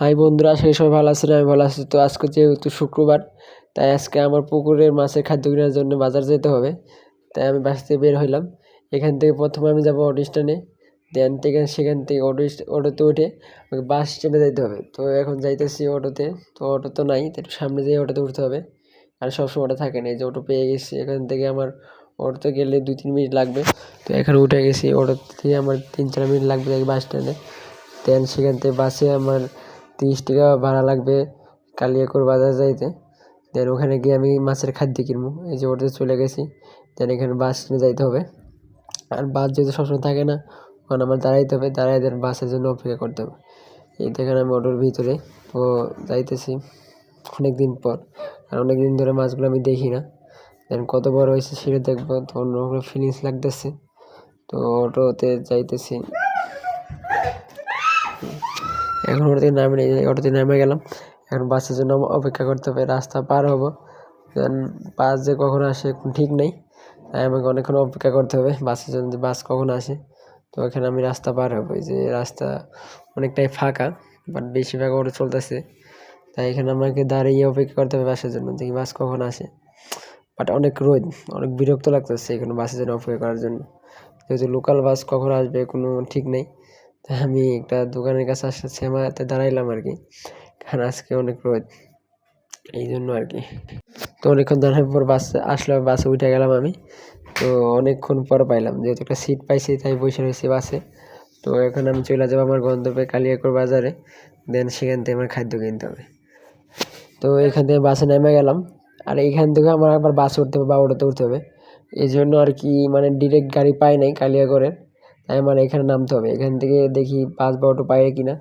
High বন্ধুরা করি সবাই ভালো আছেন, আমি ভালো আছি। তো আজকে যেহেতু শুক্রবার, তাই আজকে আমার পুকুরের মাছের খাদ্য কেনার জন্য বাজার যেতে হবে। তাই আমি বাসা থেকে বের হইলাম। এখান থেকে প্রথমে আমি যাব অটো স্ট্যান্ডে দেন থেকে সেখান থেকে অটো অটোতে উঠে আমাকে বাস স্ট্যান্ডে যাইতে হবে। তো এখন যাইতেছি অটোতে তো অটো তো নাই তো একটু সামনে যেয়ে অটোতে উঠতে হবে। আর সবসময় অটো থাকে না যে অটো পেয়ে গেছি। এখান থেকে আমার অটোতে গেলে দুই তিন মিনিট লাগবে। তো এখানে উঠে গেছি অটোতে আমার তিন চার মিনিট লাগবে বাস স্ট্যান্ডে দেন সেখান থেকে বাসে আমার তিরিশ টাকা ভাড়া লাগবে কালিয়াকৈর বাজার যাইতে। দেন ওখানে গিয়ে আমি মাছের খাদ্য কিনবো। এই যে ওটাতে চলে গেছি। দেন এখানে বাস যাইতে হবে। আর বাস যেহেতু সবসময় থাকে না, ওখানে আমার দাঁড়াইতে হবে। দাঁড়াই দেন বাসের জন্য অপেক্ষা করতে হবে। এই দেখেন আমি অটোর ভিতরে। তো যাইতেছি অনেক দিন পর। আর অনেক দিন ধরে মাছগুলো আমি দেখি না। দেন কত বড় হয়েছে সেটা দেখব। তো অন্যরকম ফিলিংস লাগতেছে। তো অটোতে যাইতেছি। এখন ওটাতে নামে নেই অটোতে নেমে গেলাম। এখন বাসের জন্য অপেক্ষা করতে হবে, রাস্তা পার হব। দেন বাস যে কখন আসে ঠিক নেই, তাই আমাকে অনেকক্ষণ অপেক্ষা করতে হবে, বাসের জন্য বাস কখন আসে। তো এখানে আমি রাস্তা পার হব, এই যে রাস্তা অনেকটাই ফাঁকা বাট বেশিরভাগ অটো চলতেছে। তাই এখানে আমাকে দাঁড়িয়ে অপেক্ষা করতে হবে বাসের জন্য, দেখি বাস কখন আসে। বাট অনেক রোদ, অনেক বিরক্ত লাগতেছে এখানে বাসের জন্য অপেক্ষা করার জন্য। যেহেতু লোকাল বাস কখন আসবে কোনো ঠিক নেই। আমি একটা দোকানের কাছে আসতে শ্যামাতে দাঁড়াইলাম আর কি। কারণ আজকে অনেক রোদ, এই জন্য আর কি। তো অনেকক্ষণ দাঁড়ানোর পর বাস আসলো বাসে উঠে গেলাম আমি। তো অনেকক্ষণ পর পাইলাম, যেহেতু একটা সিট পাইছি, তাই বসে রয়েছি বাসে। তো এখন আমি চলে যাব আমার গন্তব্যে কালিয়াকর বাজারে, দেন সেখান থেকে আমার খাদ্য কিনতে হবে। তো এখান থেকে বাসে নেমে গেলাম, আর এইখান থেকে আমার আবার বাস উঠতে হবে বা অটোতে উঠতে হবে। এই জন্য আর কি মানে ডিরেক্ট গাড়ি পাই নাই কালিয়াগড়ের আমার এখানে নামতে হবে। এখান থেকে দেখি বাস বা অটো পাই কিনা।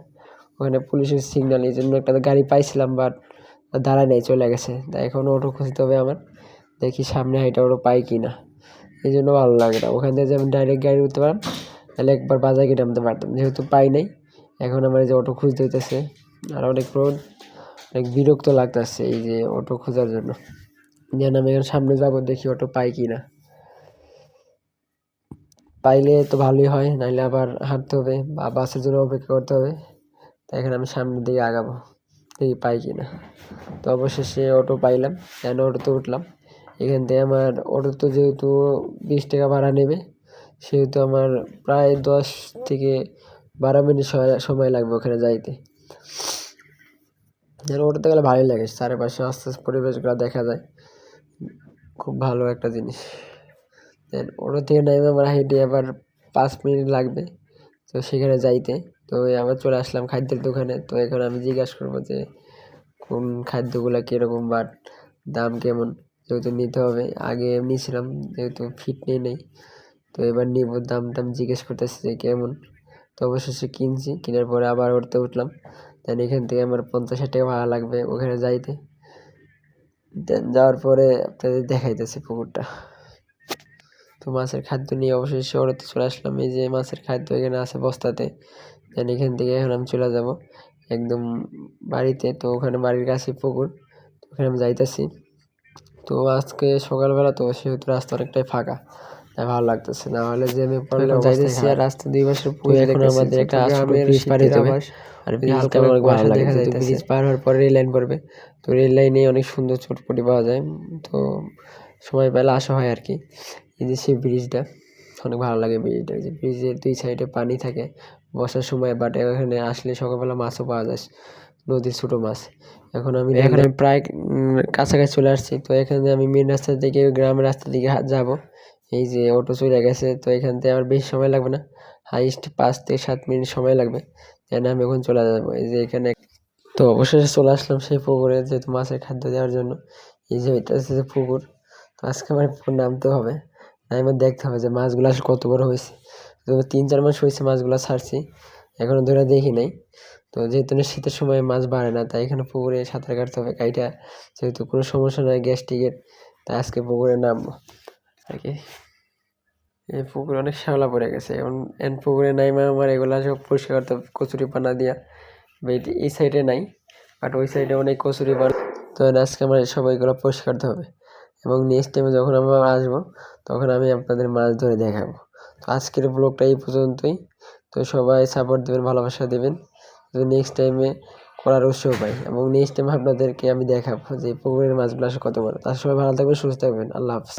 ওখানে পুলিশের সিগন্যাল এই জন্য একটা গাড়ি পাইছিলাম বাট দাঁড়ায় নেই, চলে গেছে। তাই এখন অটো খুঁজতে হবে আমার। দেখি সামনে হাইটা অটো পাই কি না এই জন্য ভালো লাগে না। ওখান থেকে যে আমি ডাইরেক্ট গাড়ি উঠতে পারলাম, তাহলে একবার বাজার গিয়ে নামতে পারতাম। যেহেতু পাই নাই, এখন আমার এই যে অটো খুঁজতে হইতেছে, আর অনেক রোড অনেক বিরক্ত লাগতেছে এই যে অটো খোঁজার জন্য। যেন আমি এখন সামনে যাব, দেখি অটো পাই কি না পাইলে তো ভালোই হয় নাহলে আবার হাঁটতে হবে বা বাসের জন্য অপেক্ষা করতে হবে। তাই এখানে আমি সামনের দিকে আগাবো, দেখি পাই কি না তো অবশেষে অটো পাইলাম, কেন অটোতে উঠলাম? এখান থেকে আমার অটো তো যেহেতু বিশ টাকা ভাড়া নেবে, সেহেতু আমার প্রায় দশ থেকে বারো মিনিট সময় লাগবে ওখানে যাইতে। যেন অটোতে গেলে ভালোই লাগে, চারিপাশে আস্তে আস্তে পরিবেশগুলো দেখা যায়। খুব ভালো একটা জিনিস। দেন অটো থেকে নেমে আমার হেঁটে আবার পাঁচ মিনিট লাগবে, তো সেখানে যাইতে। তো আবার চলে আসলাম খাদ্যের দোকানে। তো এখন আমি জিজ্ঞাসা করব যে, কোন খাদ্যগুলো কীরকম বাট দাম কেমন? যেহেতু নিতে হবে। আগে নিয়েছিলাম, যেহেতু ফিট নিয়ে নেই, তো এবার নিব। দাম টাম জিজ্ঞেস করতেছি যে, কেমন? তো অবশেষে কিনছি। কেনার পরে আবার উঠতে উঠলাম। দেন এখান থেকে আমার পঞ্চাশ ষাট টাকা ভাড়া লাগবে ওখানে যাইতে। দেন যাওয়ার পরে আপনাদের দেখাইতেছি পুকুরটা। তো মাছের খাদ্য নিয়ে অবশ্যই শহরেতে চলে আসলাম। এই যে মাছের খাদ্য এখানে আছে বস্তাতে। দেন এখান থেকে এখন আমি চলে যাব একদম বাড়িতে। তো ওখানে বাড়ির কাছে পুকুর। ওখানে আমি যাইতেছি। তো আজকে সকালবেলা তো সেহেতু রাস্তা অনেকটাই ফাঁকা। তাই ভালো লাগতেছে। না হলে যে আমি পড়লে যাইতেছি আর রাস্তা দুই পাশে এখন আমাদের একটা ব্রিজ পার হতে হবে আর ব্রিজটা অনেক ভালো লাগে যেহেতু ব্রিজ পার হওয়ার পরে রেল লাইন পড়বে। তো রেল লাইনে অনেক সুন্দর চটপটি পাওয়া যায়। তো সময় পেলে আসা হয় আর কি। এই যে সেই ব্রিজটা অনেক ভালো লাগে ব্রিজটা যে ব্রিজের দুই সাইডে পানি থাকে বর্ষার সময় বাট এখানে আসলে সকালবেলা মাছও পাওয়া যায় নদীর ছোটো মাছ। এখন আমি এখানে প্রায় কাছাকাছি চলে আসছি তো এখানে আমি মেন রাস্তা থেকে গ্রামের রাস্তা দিকে যাব। এই যে অটো চলে গেছে তো এখান থেকে আমার বেশি সময় লাগবে না হাইস্ট পাঁচ থেকে সাত মিনিট সময় লাগবে যেন আমি এখন চলে যাব। এই যে এখানে তো অবশেষে চলে আসলাম সেই পুকুরে যেহেতু মাছের খাদ্য দেওয়ার জন্য। এই যে এটা হচ্ছে পুকুর তো আজকে আমার পুকুর নামতে হবে। আমার দেখতে হবে যে মাছগুলো আসলে কত বড় হয়েছে। তো তিন, চার মাস হয়েছে মাছগুলো ছাড়ছি এখনও ধরে দেখি নাই। তো যেহেতু না শীতের সময় মাছ বাড়ে না, তাই এখানে পুকুরে সাঁতার কাটতে হবে, কাইটা যেহেতু কোনো সমস্যা নয় গ্যাস্ট্রিকের তাই আজকে পুকুরে নামবো। আর কি এই পুকুরে অনেক শ্যাওলা পড়ে গেছে, এখন এন পুকুরে নাইমা আমার এগুলো সব পরিষ্কার করতে হবে, কচুরি পানা দিয়া। এই সাইডে নাই বাট ওই সাইডে অনেক কচুরি পানা। তো আজকে আমার সবাইগুলো পরিষ্কার করতে হবে। এবং নেক্সট টাইমে যখন আমরা আসব, তখন আমি আপনাদের মাছ ধরে দেখাবো। তো আজকের ব্লগটা এই পর্যন্তই। তো সবাই সাপোর্ট দেবেন, ভালোবাসা দেবেন। তো নেক্সট টাইমে করার উৎসাহ পাই এবং নেক্সট টাইম আপনাদেরকে আমি দেখাবো যে পুকুরের মাছগুলো আসলে কত বড়। তার সবাই ভালো থাকবেন, সুস্থ থাকবেন। আল্লাহ হাফিজ।